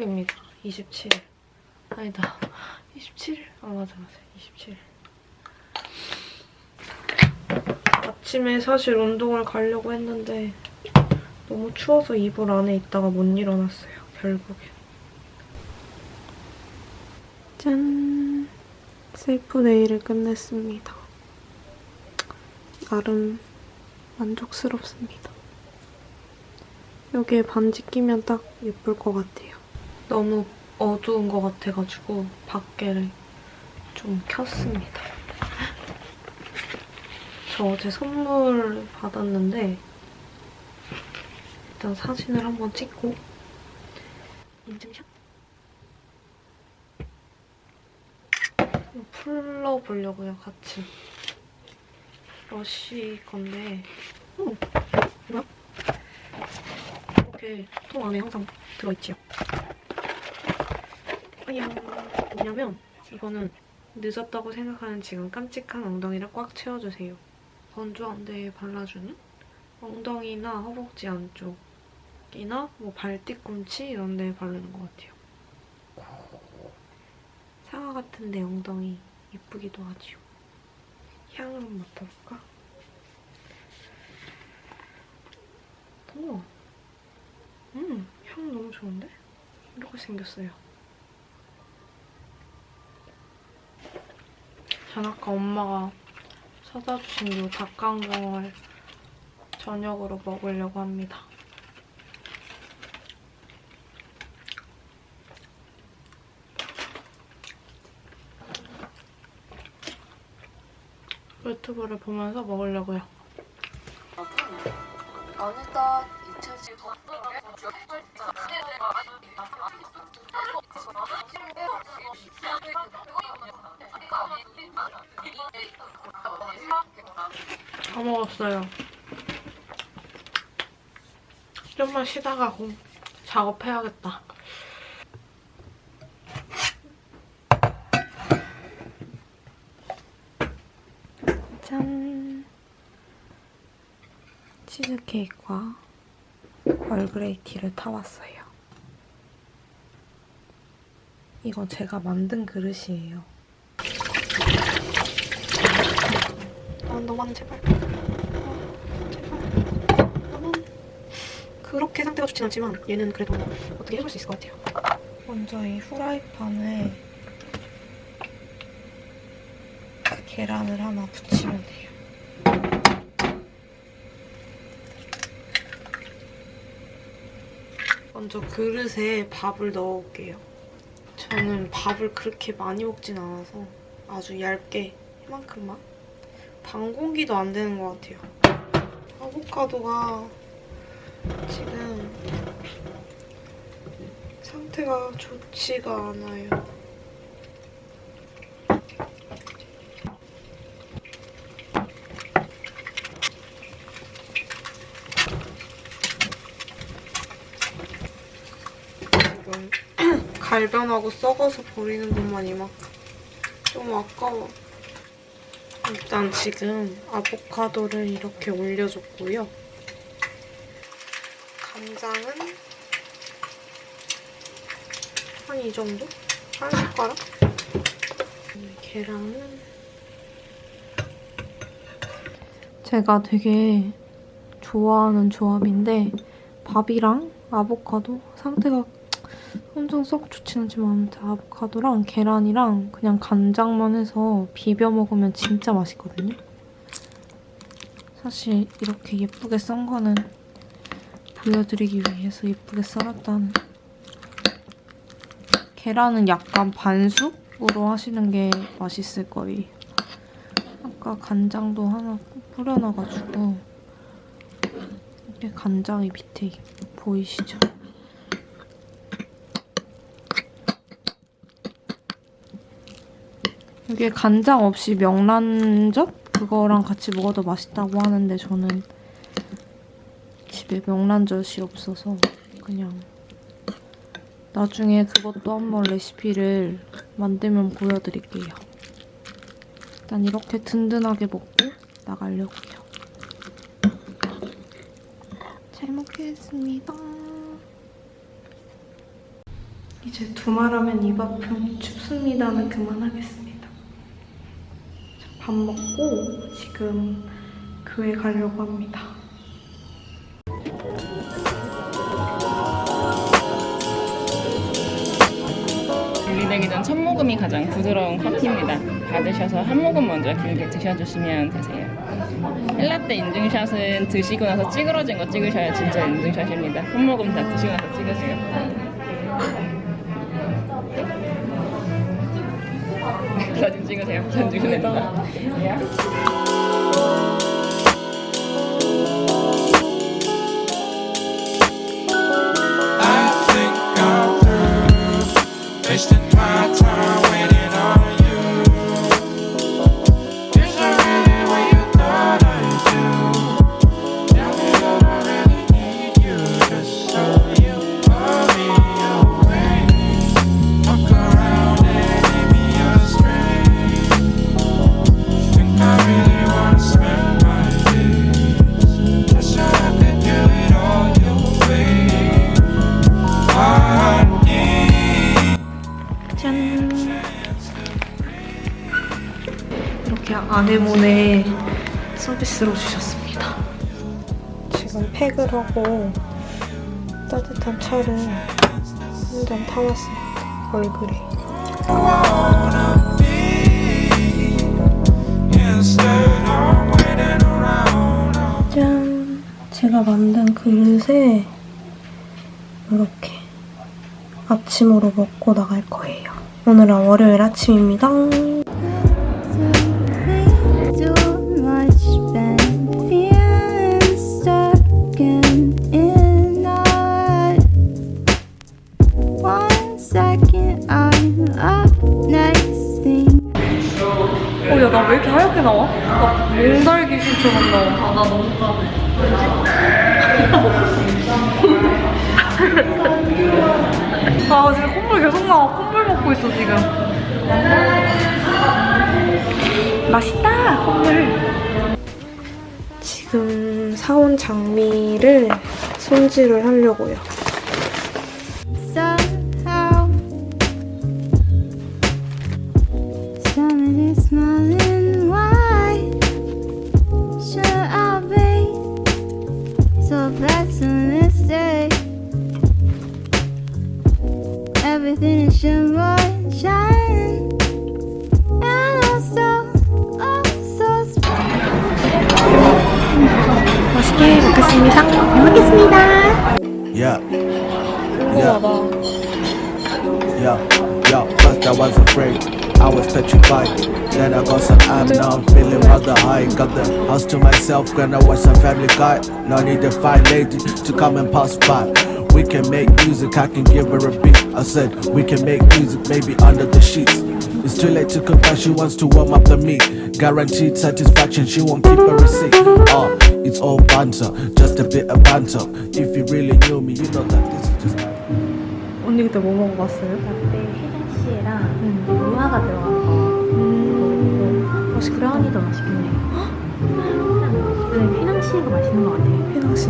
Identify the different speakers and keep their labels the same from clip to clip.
Speaker 1: 오늘입니다. 27일. 아니다. 27일? 아, 맞아, 맞아. 27일. 아침에 사실 운동을 가려고 했는데 너무 추워서 이불 안에 있다가 못 일어났어요. 결국엔. 짠! 셀프 네일을 끝냈습니다. 나름 만족스럽습니다. 여기에 반지 끼면 딱 예쁠 것 같아요. 너무 어두운 것 같아가지고 밖에를 좀 켰습니다. 저 어제 선물 받았는데 일단 사진을 한번 찍고 인증샷 풀러보려고요, 같이. 러쉬 건데 어, 뭐야? 이렇게 통 안에 항상 들어있지요. 아야, 뭐냐면 이거는 늦었다고 생각하는 지금 깜찍한 엉덩이를 꽉 채워주세요. 건조한 데에 발라주는 엉덩이나 허벅지 안쪽이나 뭐 발뒤꿈치 이런 데에 바르는 것 같아요. 사과 같은데 엉덩이 예쁘기도 하지요. 향을 한번 맡아볼까? 우와. 음, 향 너무 좋은데? 이렇게 생겼어요. 전 아까 엄마가 사다 주신 이 닭강정을 저녁으로 먹으려고 합니다. 유튜브를 보면서 먹으려고요.
Speaker 2: 어느덧 2015
Speaker 1: 다 먹었어요. 좀만 쉬다가 공 작업해야겠다. 짠! 치즈케이크와 얼그레이 티를 타왔어요. 이거 제가 만든 그릇이에요. 아, 너만 제발. 아, 제발. 나만. 그렇게 상태가 좋진 않지만 얘는 그래도 어떻게 해볼 수 있을 것 같아요. 먼저 이 후라이팬에 계란을 하나 붙이면 돼요. 먼저 그릇에 밥을 넣어올게요. 저는 밥을 그렇게 많이 먹진 않아서 아주 얇게 이만큼만 반 공기도 안 되는 것 같아요. 아보카도가 지금 상태가 좋지가 않아요. 지금 갈변하고 썩어서 버리는 것만 이만큼. 좀 아까워. 일단 지금 아보카도를 이렇게 올려줬고요. 간장은 한 이 정도? 한 숟가락? 음, 계란은 제가 되게 좋아하는 조합인데 밥이랑 아보카도 상태가 엄청 썩 좋진 않지만 아무튼 아보카도랑 계란이랑 그냥 간장만 해서 비벼 먹으면 진짜 맛있거든요. 사실 이렇게 예쁘게 썬 거는 보여드리기 위해서 예쁘게 썰었다는 계란은 약간 반숙으로 하시는 게 맛있을 거예요. 아까 간장도 하나 뿌려놔가지고 이게 간장이 밑에 보이시죠? 이게 간장 없이 명란젓 그거랑 같이 먹어도 맛있다고 하는데 저는 집에 명란젓이 없어서 그냥 나중에 그것도 한번 레시피를 만들면 보여드릴게요. 일단 이렇게 든든하게 먹고 나가려고요. 잘 먹겠습니다. 이제 두말하면 입 아픔 춥습니다는 그만하겠습니다. 자, 밥 먹고 지금 교회 가려고 합니다.
Speaker 3: 분리되기 전 첫 모금이 가장 부드러운 커피입니다. 받으셔서 한 모금 먼저 길게 드셔주시면 되세요. 헬라떼 인증샷은 드시고 나서 찌그러진 거 찍으셔야 진짜 인증샷입니다. 한 모금 다 드시고 나서 찍으세요. 사진 찍으세요. 사진 찍으면 됩
Speaker 1: 짠! 이렇게 아내모네 서비스로 주셨습니다. 지금 팩을 하고 따뜻한 차를 한 잔 타왔습니다.
Speaker 4: around.
Speaker 1: 짠! 제가 만든 그릇에 이렇게 아침으로 먹고 나갈 거예요. 오늘은 월요일 아침입니다. 어, 야, 나 왜 이렇게 하얗게 나와? 나 몽달 귀신처럼 나와. 아, 나 너무 아, 지금 콧물 계속 나와. 콧물 먹고 있어, 지금. 맛있다, 콧물. 지금 사온 장미를 손질을 하려고요.
Speaker 5: Everything is shimmer and shine And I'm so, oh so
Speaker 1: 맛있게 먹겠습니다. 잘 먹겠습니다.
Speaker 6: Yeah. Yeah. Yeah. Yeah. First I was afraid. I was petrified. Then I got some am now I'm feeling rather high. Got the house to myself, gonna watch some family guy. No need to find lady to come and pass by. We can make music, I can give her a beat. I said we can make music, maybe under the sheets. It's too late to confess, she wants to warm up the meat. Guaranteed satisfaction, she won't keep a receipt. Oh, it's all banter, just a bit of banter. If you really knew me, you know that this is just.
Speaker 1: 언니 그때 뭐 먹어봤어요?
Speaker 7: 라떼 휘낭시에랑 무화과 들어간 거
Speaker 1: 음, 맛있겠다.
Speaker 7: 브라우니도 맛있겠네요 네, 휘낭시에가 맛있는 것 같아요
Speaker 1: 휘낭시.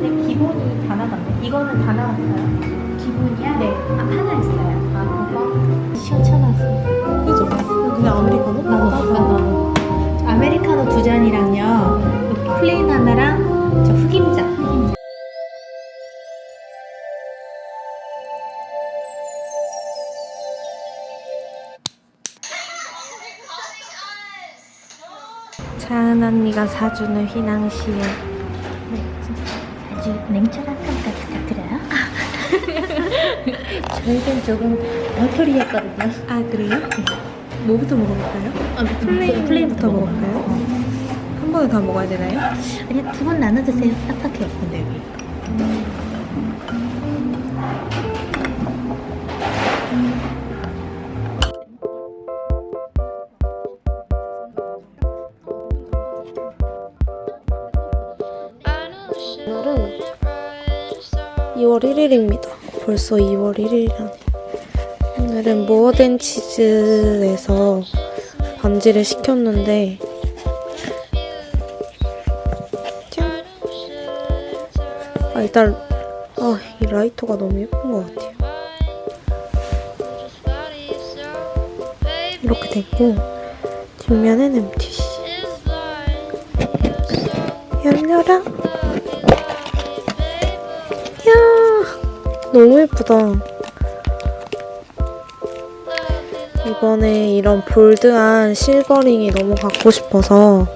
Speaker 7: 근데 기본이 다 나갔네. 이거는 다 나왔어요? 기본이야? 네. 아, 하나 있어요. 아 그거? 시원찮았어
Speaker 1: 그죠? 그냥 아메리카노?
Speaker 7: 나도 나도 나도 아메리카노 두 잔이랑요. 플레인 하나랑 저 흑임자. 흑임자.
Speaker 1: 차은 언니가 사주는 휘낭시에
Speaker 7: 아주 냉철한 평가 부탁드려요? 저희는 조금 얼토리했거든요.
Speaker 1: 아 그래요? 뭐부터 먹어볼까요?
Speaker 7: 아,
Speaker 1: 플레인부터
Speaker 7: 플레인부터
Speaker 1: 먹을까요? 한 번에 다 먹어야 되나요?
Speaker 7: 그냥 두번 나눠 드세요. 딱딱해요. 근데
Speaker 1: 1일입니다. 벌써 2월 1일이라니. 오늘은 모어덴치즈에서 반지를 시켰는데 짠! 아, 일단 아, 이 라이터가 너무 예쁜 것 같아요. 이렇게 됐고 뒷면은 MTC 열려라 너무 예쁘다. 이번에 이런 볼드한 실버링이 너무 갖고 싶어서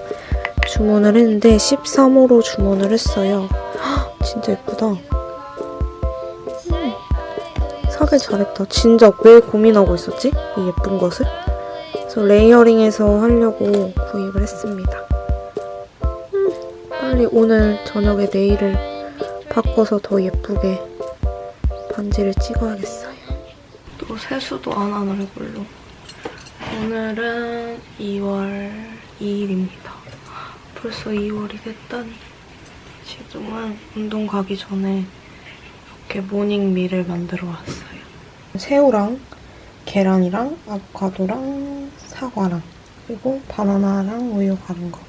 Speaker 1: 주문을 했는데 13호로 주문을 했어요. 헉, 진짜 예쁘다. 음, 사길 잘했다. 진짜 왜 고민하고 있었지? 이 예쁜 것을? 그래서 레이어링해서 하려고 구입을 했습니다. 음, 빨리 오늘 저녁에 네일을 바꿔서 더 예쁘게 반지를 찍어야겠어요. 또 세수도 안 한 얼굴로. 오늘은 2월 2일입니다. 벌써 2월이 됐다니. 지금은 운동 가기 전에 이렇게 모닝밀을 만들어 왔어요. 새우랑 계란이랑 아보카도랑 사과랑 그리고 바나나랑 우유 갈은 거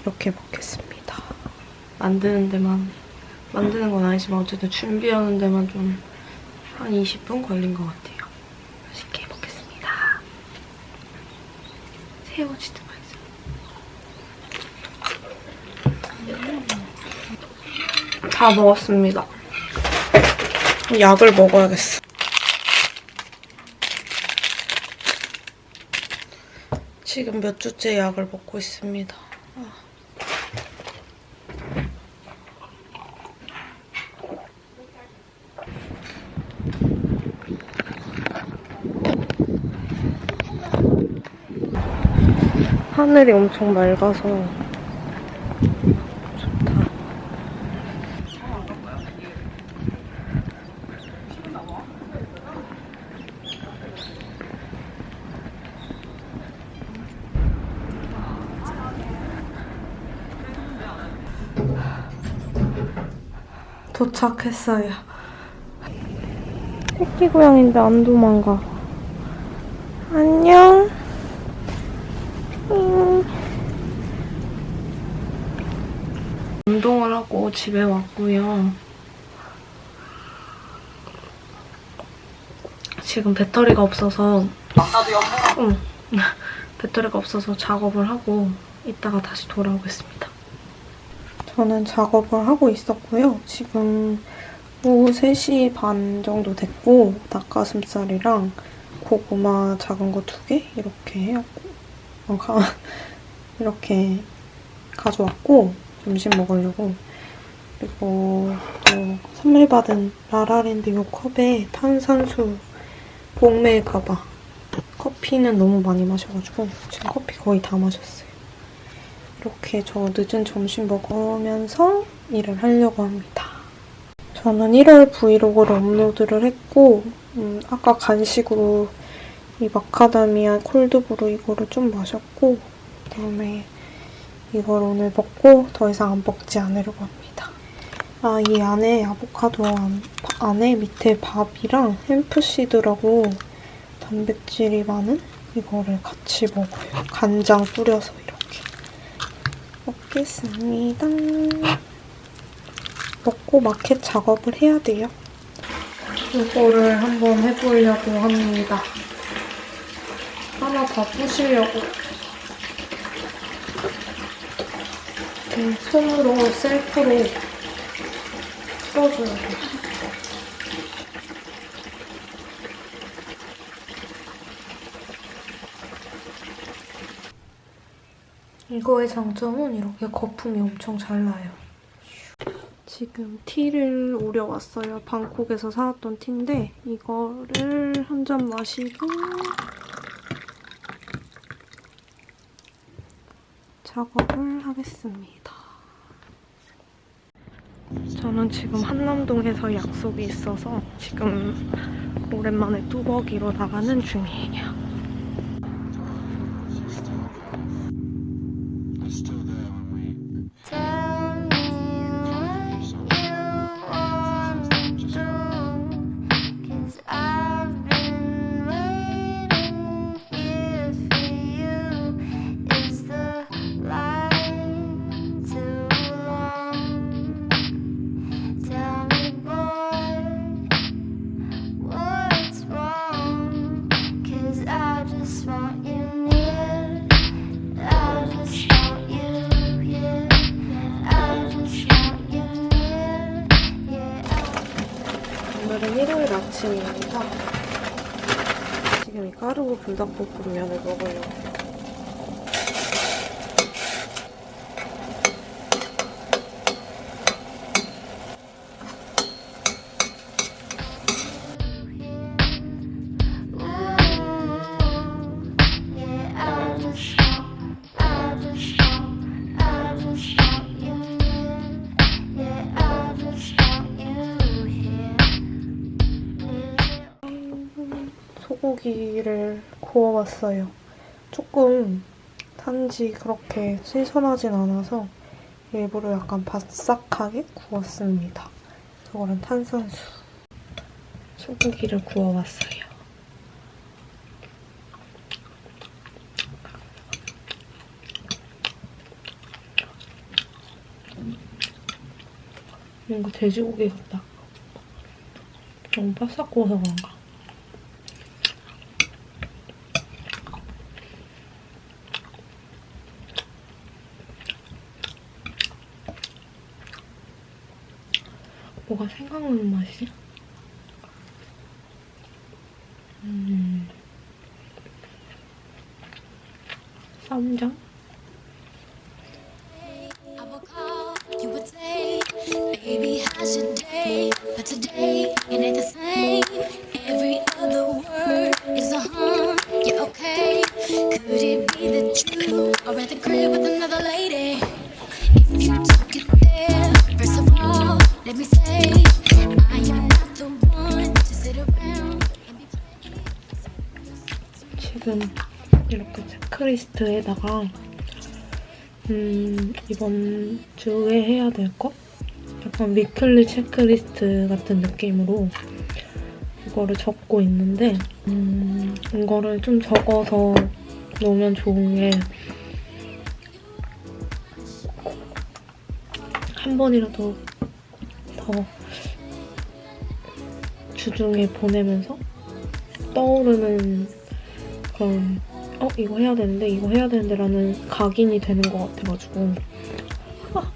Speaker 1: 이렇게 먹겠습니다. 만드는 데만 만드는 건 아니지만 어쨌든 준비하는 데만 좀 한 20분 걸린 것 같아요. 맛있게 먹겠습니다. 새우 진짜 맛있어요. 다 먹었습니다. 약을 먹어야겠어. 지금 몇 주째 약을 먹고 있습니다. 하늘이 엄청 맑아서 좋다. 도착했어요. 새끼 고양인데 안 도망가. 안녕. 음. 운동을 하고 집에 왔고요. 지금 배터리가 없어서 나도 응. 배터리가 없어서 작업을 하고 이따가 다시 돌아오겠습니다. 저는 작업을 하고 있었고요. 지금 오후 3시 반 정도 됐고 닭가슴살이랑 고구마 작은 거 두 개 이렇게 해갖고 어, 가, 이렇게 가져왔고 점심 먹으려고 그리고 또 선물 받은 라라랜드 요 컵에 탄산수 복매일까봐 커피는 너무 많이 마셔가지고 지금 커피 거의 다 마셨어요. 이렇게 저 늦은 점심 먹으면서 일을 하려고 합니다. 저는 1월 브이로그를 업로드를 했고 음, 아까 간식으로 이 마카다미아 콜드브루 이거를 좀 마셨고 그다음에 이걸 오늘 먹고 더 이상 안 먹지 않으려고 합니다. 아, 이 안에 아보카도 안, 안에 밑에 밥이랑 햄프시드라고 단백질이 많은 이거를 같이 먹어요. 간장 뿌려서 이렇게. 먹겠습니다. 먹고 마켓 작업을 해야 돼요. 이거를 한번 해보려고 합니다. 하나 다 부시려고. 이렇게 손으로 셀프로 풀어줘야 돼. 이거의 장점은 이렇게 거품이 엄청 잘 나요. 지금 티를 우려왔어요. 방콕에서 사왔던 티인데 이거를 한 잔 마시고 작업을 하겠습니다. 저는 지금 한남동에서 약속이 있어서 지금 오랜만에 뚜벅이로 나가는 중이에요. 불닭볶음면을 먹으려고 소고기를 구워봤어요. 조금 단지 그렇게 신선하진 않아서 일부러 약간 바싹하게 구웠습니다. 저거는 탄산수. 소고기를 구워봤어요. 뭔가 돼지고기 같다. 너무 바싹 구워서 그런가? 뭐가 생각나는 맛이지? 음. 쌈장? 리스트에다가 음, 이번 주에 해야 될 거? 약간 위클리 체크리스트 같은 느낌으로 이거를 적고 있는데 음, 이거를 좀 적어서 놓으면 좋은 게 한 번이라도 더 주중에 보내면서 떠오르는 그런 어 이거 해야 되는데 이거 해야 되는데 라는 각인이 되는 것 같아가지고 아.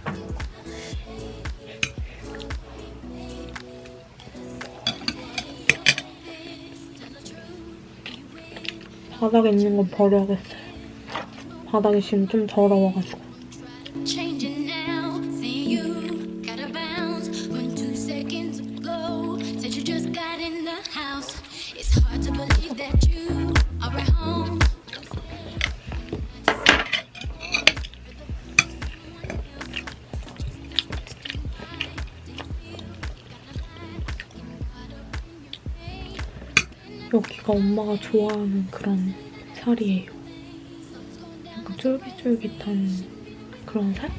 Speaker 1: 바닥에 있는 건 버려야겠어요 바닥이 지금 좀 더러워가지고.
Speaker 8: It's hard to believe that you are at home.
Speaker 1: 엄마가 좋아하는 그런 살이에요 약간 쫄깃쫄깃한 그런 살?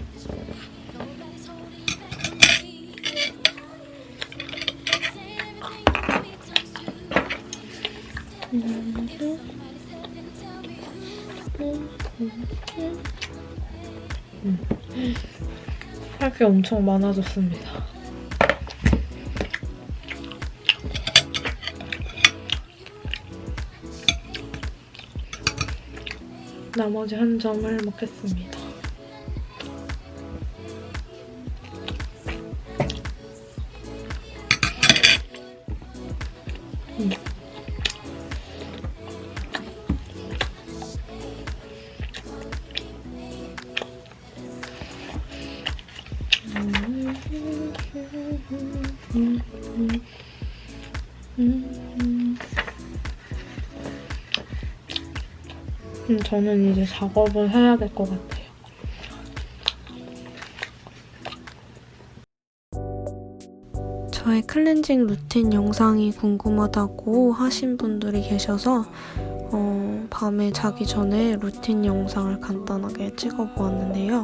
Speaker 1: 할게 엄청 많아졌습니다. 나머지 한 점을 먹겠습니다. 음, 저는 이제 작업을 해야 될 것 같아요. 저의 클렌징 루틴 영상이 궁금하다고 하신 분들이 계셔서 어, 밤에 자기 전에 루틴 영상을 간단하게 찍어보았는데요.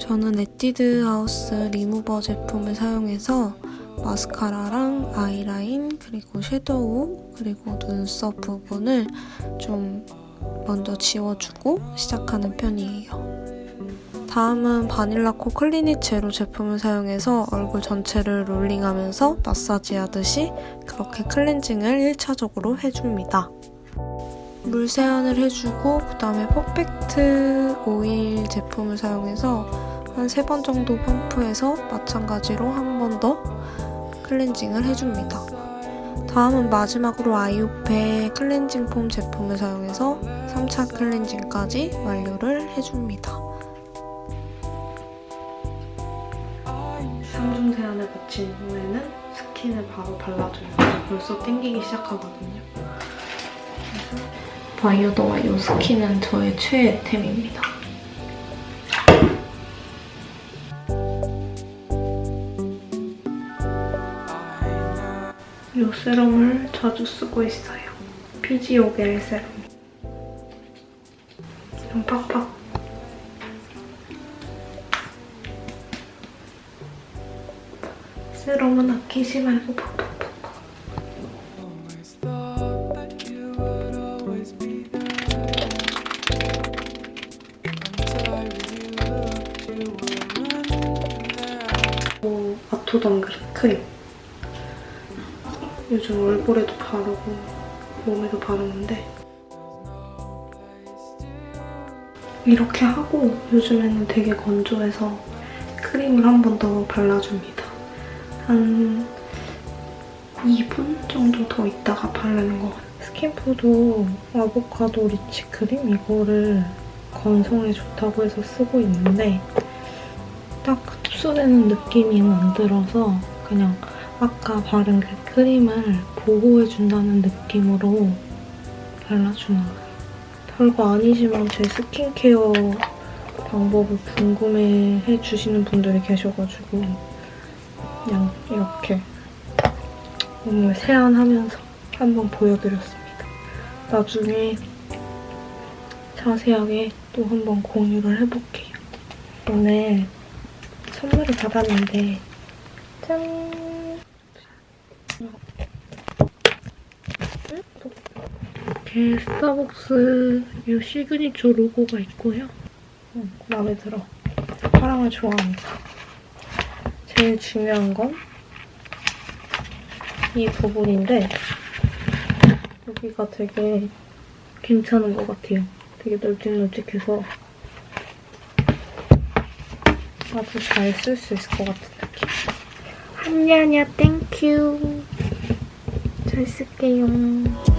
Speaker 1: 저는 에뛰드 하우스 리무버 제품을 사용해서 마스카라랑 아이라인 그리고 섀도우 그리고 눈썹 부분을 좀 먼저 지워주고 시작하는 편이에요. 다음은 바닐라코 클리닉 제로 제품을 사용해서 얼굴 전체를 롤링하면서 마사지하듯이 그렇게 클렌징을 1차적으로 해줍니다. 물 세안을 해주고 그 다음에 퍼펙트 오일 제품을 사용해서 한 3번 정도 펌프해서 마찬가지로 한 번 더 클렌징을 해줍니다. 다음은 마지막으로 아이오페 클렌징 폼 제품을 사용해서 3차 클렌징까지 완료를 해줍니다. 3중 세안을 마친 후에는 스킨을 바로 발라줘요. 벌써 땡기기 시작하거든요. 그래서 바이오더와 이 스킨은 저의 최애템입니다. 이 세럼을 자주 쓰고 있어요. 피지오겔 세럼. 좀 팍팍. 세럼은 아끼지 말고. 어, 아토덩그리 크림. 요즘 얼굴에도 바르고 몸에도 바르는데 이렇게 하고 요즘에는 되게 건조해서 크림을 한 번 더 발라줍니다. 한 2분 정도 더 있다가 바르는 것 같아요. 스킨푸드 아보카도 리치 크림 이거를 건성에 좋다고 해서 쓰고 있는데 딱 흡수되는 느낌이 안 들어서 그냥 아까 바른 그 크림을 보호해준다는 느낌으로 발라주는 거예요. 별거 아니지만 제 스킨케어 방법을 궁금해 해 주시는 분들이 계셔가지고 그냥 이렇게 몸을 세안하면서 한번 보여드렸습니다. 나중에 자세하게 또 한번 공유를 해볼게요. 오늘 선물을 받았는데 짠! 이렇게 스타벅스 이 시그니처 로고가 있고요. 음, 마음에 들어. 파랑을 좋아합니다. 제일 중요한 건 이 부분인데 여기가 되게 괜찮은 것 같아요. 되게 널찍널찍해서 아주 잘 쓸 수 있을 것 같은 느낌. 함냐냐 땡큐. 잘 쓸게요.